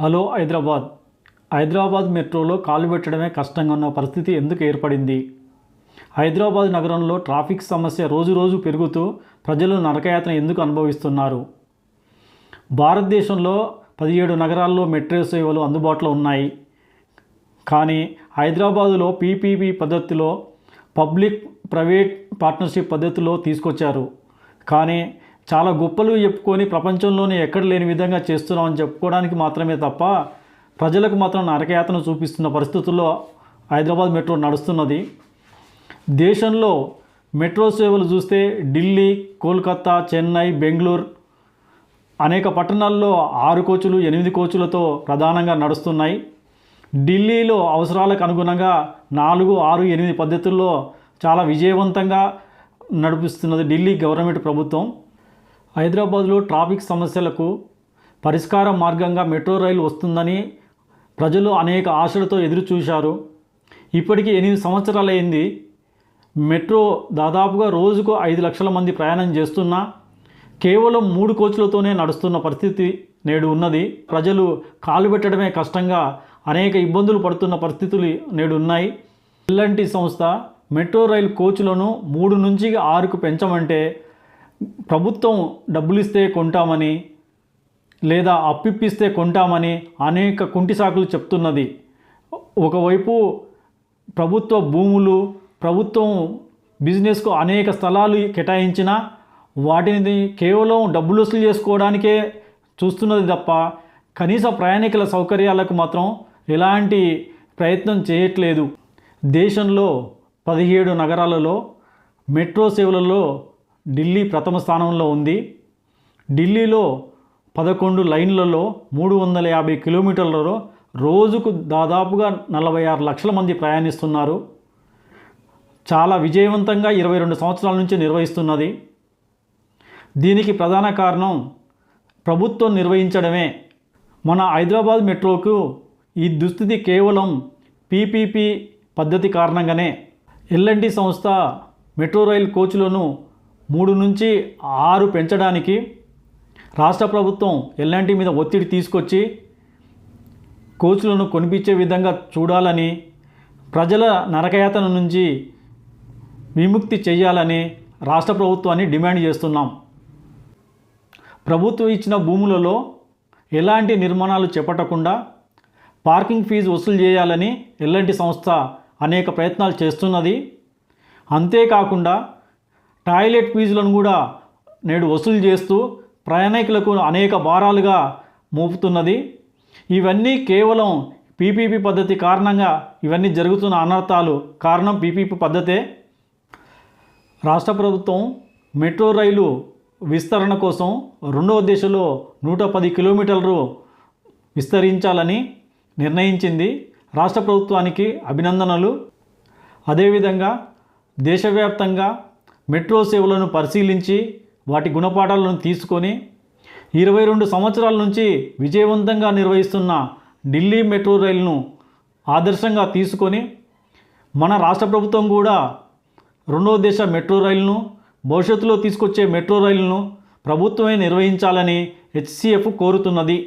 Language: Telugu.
హలో హైదరాబాద్. హైదరాబాద్ మెట్రోలో కాలు పెట్టడమే కష్టంగా ఉన్న పరిస్థితి ఎందుకు ఏర్పడింది? హైదరాబాద్ నగరంలో ట్రాఫిక్ సమస్య రోజు రోజు పెరుగుతూ ప్రజలు నరకయాతన ఎందుకు అనుభవిస్తున్నారు? భారతదేశంలో పదిహేడు నగరాల్లో మెట్రో సేవలు అందుబాటులో ఉన్నాయి. కానీ హైదరాబాదులో పీపీపీ పద్ధతిలో పబ్లిక్ ప్రైవేట్ పార్ట్నర్షిప్ పద్ధతిలో తీసుకొచ్చారు. కానీ చాలా గొప్పలు చెప్పుకొని ప్రపంచంలోనే ఎక్కడ లేని విధంగా చేస్తున్నామని చెప్పుకోవడానికి మాత్రమే తప్ప ప్రజలకు మాత్రం నరకయాతన చూపిస్తున్న పరిస్థితుల్లో హైదరాబాద్ మెట్రో నడుస్తున్నది. దేశంలో మెట్రో సేవలు చూస్తే ఢిల్లీ కోల్కతా చెన్నై బెంగళూరు అనేక పట్టణాల్లో ఆరు కోచులు ఎనిమిది కోచులతో ప్రధానంగా నడుస్తున్నాయి. ఢిల్లీలో అవసరాలకు అనుగుణంగా నాలుగు ఆరు ఎనిమిది పద్ధతుల్లో చాలా విజయవంతంగా నడిపిస్తున్నది ఢిల్లీ గవర్నమెంట్ ప్రభుత్వం. హైదరాబాద్లో ట్రాఫిక్ సమస్యలకు పరిష్కార మార్గంగా మెట్రో రైలు వస్తుందని ప్రజలు అనేక ఆశలతో ఎదురు చూశారు ఇప్పటికీ ఎనిమిది సంవత్సరాలైంది మెట్రో దాదాపుగా రోజుకు ఐదు లక్షల మంది ప్రయాణం చేస్తున్నా కేవలం మూడు కోచ్లతోనే నడుస్తున్న పరిస్థితి నేడు ఉన్నది. ప్రజలు కాలు పెట్టడమే కష్టంగా అనేక ఇబ్బందులు పడుతున్న పరిస్థితులు నేడు ఉన్నాయి. ఎల్ఎన్టీ సంస్థ మెట్రో రైలు కోచ్లను మూడు నుంచి ఆరుకు పెంచమంటే ప్రభుత్వం డబ్బులు ఇస్తే కొంటామని లేదా అప్పిప్పిస్తే కొంటామని అనేక కుంటి సాకులు చెప్తున్నది. ఒకవైపు ప్రభుత్వ భూములు ప్రభుత్వం బిజినెస్కు అనేక స్థలాలు కేటాయించినా వాటిని కేవలం డబ్బులు వసూలు చేసుకోవడానికే చూస్తున్నది తప్ప కనీస ప్రయాణికుల సౌకర్యాలకు మాత్రం ఎలాంటి ప్రయత్నం చేయట్లేదు. దేశంలో పదిహేడు నగరాలలో మెట్రో సేవలలో ఢిల్లీ ప్రథమ స్థానంలో ఉంది. ఢిల్లీలో పదకొండు లైన్లలో మూడు వందల యాభై కిలోమీటర్లలో రోజుకు దాదాపుగా నలభై ఆరు లక్షల మంది ప్రయాణిస్తున్నారు. చాలా విజయవంతంగా ఇరవై రెండు సంవత్సరాల నుంచి నిర్వహిస్తున్నది. దీనికి ప్రధాన కారణం ప్రభుత్వం నిర్వహించడమే. మన హైదరాబాద్ మెట్రోకు ఈ దుస్థితి కేవలం పీపీపీ పద్ధతి కారణంగానే. ఎల్ఎన్టీ సంస్థ మెట్రో రైల్ కోచ్లను మూడు నుంచి ఆరు పెంచడానికి రాష్ట్ర ప్రభుత్వం ఎల్ఎన్టీ మీద ఒత్తిడి తీసుకొచ్చి కోచ్లను కొనిపించే విధంగా చూడాలని ప్రజల నరకయాతన నుంచి విముక్తి చేయాలని రాష్ట్ర ప్రభుత్వాన్ని డిమాండ్ చేస్తున్నాం. ప్రభుత్వం ఇచ్చిన భూములలో ఎలాంటి నిర్మాణాలు చేపట్టకుండా పార్కింగ్ ఫీజు వసూలు చేయాలని ఎల్ఎన్టీ సంస్థ అనేక ప్రయత్నాలు చేస్తున్నది. అంతేకాకుండా టాయిలెట్ ఫీజులను కూడా నేడు వసూలు చేస్తూ ప్రయాణికులకు అనేక భారాలుగా మోపుతున్నది. ఇవన్నీ కేవలం పీపీపీ పద్ధతి కారణంగా ఇవన్నీ జరుగుతున్న అనర్థాలు కారణం పీపీపీ పద్ధతే. రాష్ట్ర ప్రభుత్వం మెట్రో రైలు విస్తరణ కోసం రెండవ దిశలో నూట పది కిలోమీటర్లు విస్తరించాలని నిర్ణయించింది రాష్ట్ర ప్రభుత్వానికి అభినందనలు. అదేవిధంగా దేశవ్యాప్తంగా మెట్రో సేవలను పరిశీలించి వాటి గుణపాఠాలను తీసుకొని ఇరవై రెండు సంవత్సరాల నుంచి విజయవంతంగా నిర్వహిస్తున్న ఢిల్లీ మెట్రో రైలును ఆదర్శంగా తీసుకొని మన రాష్ట్ర ప్రభుత్వం కూడా రెండో దేశ మెట్రో రైలును భవిష్యత్తులో తీసుకొచ్చే మెట్రో రైలును ప్రభుత్వమే నిర్వహించాలని హెచ్సిఎఫ్ కోరుతున్నది.